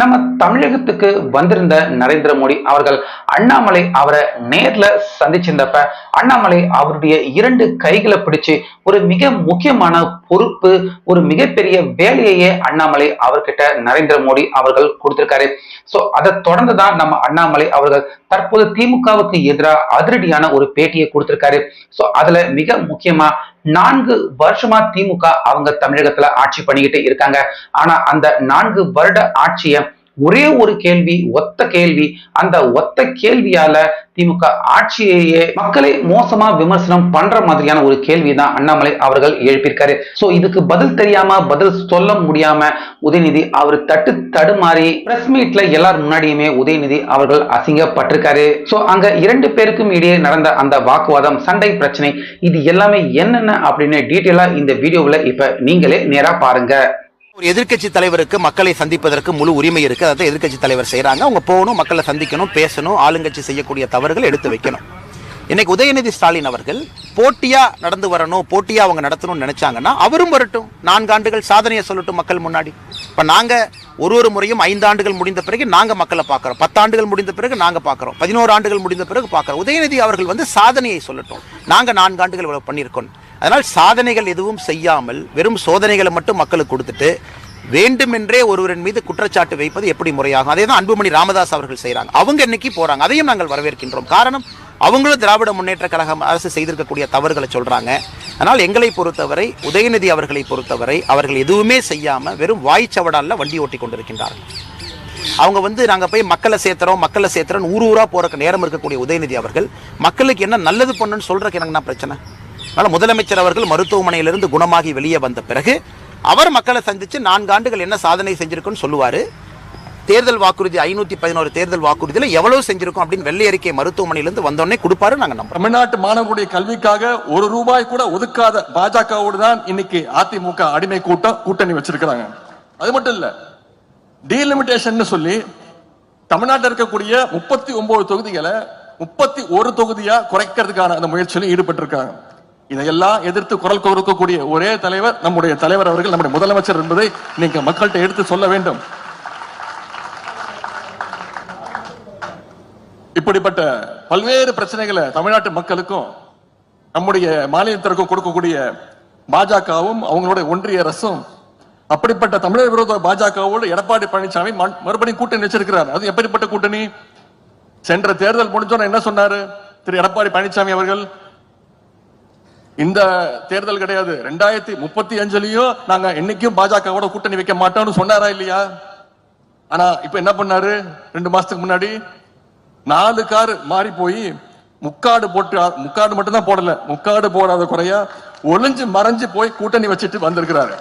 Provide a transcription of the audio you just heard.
நம்ம தமிழகத்துக்கு வந்திருந்த நரேந்திர மோடி அவர்கள் அண்ணாமலை அவரை நேர்ல சந்திச்சிருந்தப்ப அண்ணாமலை அவருடைய இரண்டு கைகளை பிடிச்சு ஒரு மிக முக்கியமான பொறுப்பு ஒரு மிகப்பெரிய வேலையையே அண்ணாமலை அவர்கிட்ட நரேந்திர மோடி அவர்கள் கொடுத்திருக்காரு. சோ அதை தொடர்ந்துதான் நம்ம அண்ணாமலை அவர்கள் தற்போது திமுகவுக்கு எதிராக அதிரடியான ஒரு பேட்டியை கொடுத்திருக்காரு. சோ அதுல மிக முக்கியமா நான்கு வருஷமா திமுக அவங்க தமிழகத்துல ஆட்சி பண்ணிக்கிட்டு இருக்காங்க. ஆனா அந்த நான்கு வருட ஆட்சியை ஒரே ஒரு கேள்வி ஒத்த கேள்வி. அந்த ஒத்த கேள்வியால திமுக ஆட்சியையே மக்களை மோசமா விமர்சனம் பண்ற மாதிரியான ஒரு கேள்வி தான் அண்ணாமலை அவர்கள் எழுப்பியிருக்காரு. சோ இதுக்கு பதில் தெரியாம பதில் சொல்ல முடியாம உதயநிதி அவர் தட்டு தடுமாறி பிரஸ் மீட்ல எல்லார் முன்னாடியுமே உதயநிதி அவர்கள் அசிங்கப்பட்டிருக்காரு. சோ அங்க இரண்டு பேருக்கும் இடையே நடந்த அந்த வாக்குவாதம் சண்டை பிரச்சனை இது எல்லாமே என்னென்ன அப்படின்னு டீட்டெயிலா இந்த வீடியோவில் இப்ப நீங்களே நேரா பாருங்க. ஒரு எதிர்க்கட்சி தலைவருக்கு மக்களை சந்திப்பதற்கு முழு உரிமை இருக்கு. அதை எதிர்கட்சி தலைவர் செய்யறாங்க அவங்க போகணும் மக்களை சந்திக்கணும் பேசணும் ஆளுங்கட்சி செய்யக்கூடிய தவறுகள் எடுத்து வைக்கணும். இன்னைக்கு உதயநிதி ஸ்டாலின் அவர்கள் போட்டியா நடந்து வரணும் போட்டியா அவங்க நடத்தணும்னு நினைச்சாங்கன்னா அவரும் வரட்டும். நான்கு ஆண்டுகள் சாதனையை சொல்லட்டும் மக்கள் முன்னாடி. இப்ப நாங்க ஒரு ஒரு முறையும் ஐந்து ஆண்டுகள் முடிந்த பிறகு நாங்க மக்களை பார்க்கறோம். பத்தாண்டுகள் முடிந்த பிறகு நாங்க பார்க்கறோம். பதினோரு ஆண்டுகள் முடிந்த பிறகு பார்க்கறோம். உதயநிதி அவர்கள் வந்து சாதனையை சொல்லட்டும். நாங்க நான்கு ஆண்டுகள் இவ்வளவு பண்ணியிருக்கோம். அதனால் சாதனைகள் எதுவும் செய்யாமல் வெறும் சோதனைகளை மட்டும் மக்களுக்கு கொடுத்துட்டு வேண்டுமென்றே ஒருவரின் மீது குற்றச்சாட்டு வைப்பது எப்படி முறையாகும்? அதே தான் அன்புமணி ராமதாஸ் அவர்கள் செய்கிறாங்க அவங்க இன்னைக்கு போகிறாங்க அதையும் நாங்கள் வரவேற்கின்றோம். காரணம் அவங்களும் திராவிட முன்னேற்ற கழகம் அரசு செய்திருக்கக்கூடிய தவறுகளை சொல்கிறாங்க அதனால் எங்களை பொறுத்தவரை உதயநிதி அவர்களை பொறுத்தவரை அவர்கள் எதுவுமே செய்யாமல் வெறும் வாய்ச்சவடால வண்டி ஓட்டி கொண்டிருக்கின்றார்கள். அவங்க வந்து நாங்கள் போய் மக்களை சேர்த்துறோம் மக்களை சேர்த்துறோம் ஊர் ஊராக போகிறக்கு நேரம் இருக்கக்கூடிய உதயநிதி அவர்கள் மக்களுக்கு என்ன நல்லது பண்ணுன்னு சொல்கிறக்கு எனக்கு பிரச்சனை? அதனால் முதலமைச்சர் அவர்கள் மருத்துவமனையிலிருந்து குணமாகி வெளியே வந்த பிறகு அவர் மக்களை சந்தித்து நான்கு ஆண்டுகள் என்ன சாதனை செஞ்சுருக்குன்னு சொல்லுவார். தேர்தல் வாக்குறுதி ஐநூத்தி பதினோரு தேர்தல் வாக்குறுதியில எவ்வளவு செஞ்சிருக்கும் அப்படின்னு வெள்ளை அறிக்கை மருத்துவமனையிலிருந்து வந்தோடனே கொடுப்பாரு நாங்க நம்ம தமிழ்நாட்டு மாணவர்களுடைய கல்விக்காக ஒரு ரூபாய் கூட ஒதுக்காத பாஜகவோடு தான் இன்னைக்கு அதிமுக அடிமை கூட்டம் கூட்டணி வச்சிருக்கிறாங்க. அது மட்டும் இல்ல டீலிமிட்டேஷன் சொல்லி தமிழ்நாட்டில் இருக்கக்கூடிய முப்பத்தி ஒன்பது தொகுதிகளை முப்பத்தி ஒரு தொகுதியா குறைக்கிறதுக்கான அந்த முயற்சியிலும் ஈடுபட்டிருக்காங்க. இதையெல்லாம் எதிர்த்து குரல் கொடுக்கக்கூடிய ஒரே தலைவர் நம்முடைய தலைவர் அவர்கள் நம்முடைய முதலமைச்சர் என்பதை நீங்க மக்கள்கிட்ட எடுத்து சொல்ல வேண்டும். இப்படிப்பட்ட பல்வேறு பிரச்சனைகளை தமிழ்நாட்டு மக்களுக்கும் நம்முடைய மாநிலத்திற்கும் கொடுக்கக்கூடிய பாஜகவும் அவங்களுடைய ஒன்றிய அரசும் அப்படிப்பட்ட தமிழர் விரோத பாஜகவோடு எடப்பாடி பழனிசாமி மறுபடியும் கூட்டணி வச்சிருக்கிறார். அது எப்படிப்பட்ட கூட்டணி? சென்ற தேர்தல் முடிஞ்சோன்னு என்ன சொன்னாரு? திரு எடப்பாடி பழனிசாமி அவர்கள் இந்த தேர்தல் கிடையாது. ரெண்டாயிரத்தி முப்பத்தி அஞ்சுலயும் நாங்க என்னைக்கும் பாஜகவோட கூட்டணி வைக்க மாட்டோம்னு சொன்னாரா இல்லையா? ஆனா இப்ப என்ன பண்ணாரு? ரெண்டு மாசத்துக்கு முன்னாடி நாலு கார் மாறி போய் முக்காடு போட்டு முக்காடு மட்டும் தான் போடல முக்காடு போடாத குறையா ஒளிஞ்சு மறைஞ்சு போய் கூட்டணி வச்சுட்டு வந்திருக்கிறாரு.